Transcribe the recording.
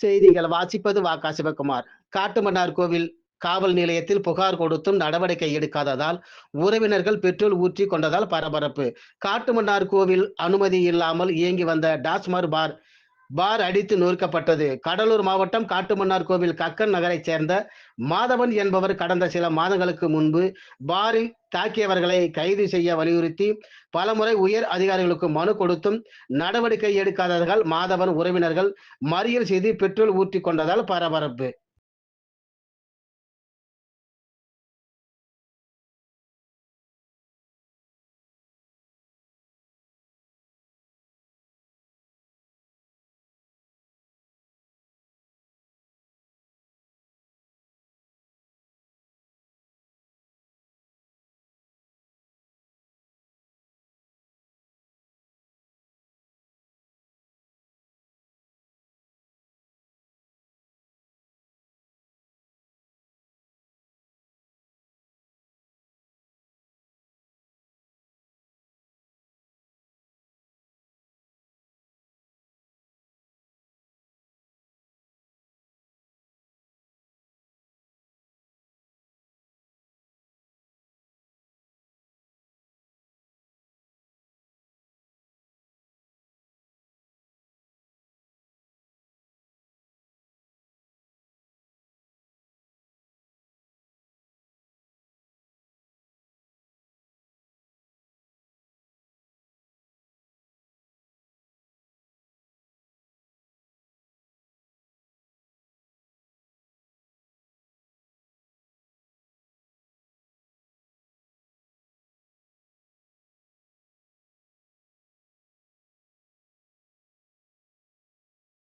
செய்திகள் வாசிப்பது வாக்கா சிவகுமார் காட்டுமன்னார் கோவில் காவல் நிலையத்தில் புகார் கொடுத்தும் நடவடிக்கை எடுக்காததால் உறவினர்கள் பெட்ரோல் ஊற்றி கொண்டதால் பரபரப்பு. காட்டுமன்னார் கோவில் அனுமதி இல்லாமல் இயங்கி வந்த டாஸ்மார் பார் பார் அடித்து நொறுக்கப்பட்டது. கடலூர் மாவட்டம் காட்டுமன்னார் கோவில் கக்கன் நகரைச் சேர்ந்த மாதவன் என்பவர் கடந்த சில மாதங்களுக்கு முன்பு பாரில் தாக்கியவர்களை கைது செய்ய வலியுறுத்தி பலமுறை உயர் அதிகாரிகளுக்கு மனு கொடுத்தும் நடவடிக்கை எடுக்காததால் மாதவன் உறவினர்கள் மறியல் செய்து பெட்ரோல் ஊற்றி கொண்டதால் பரபரப்பு.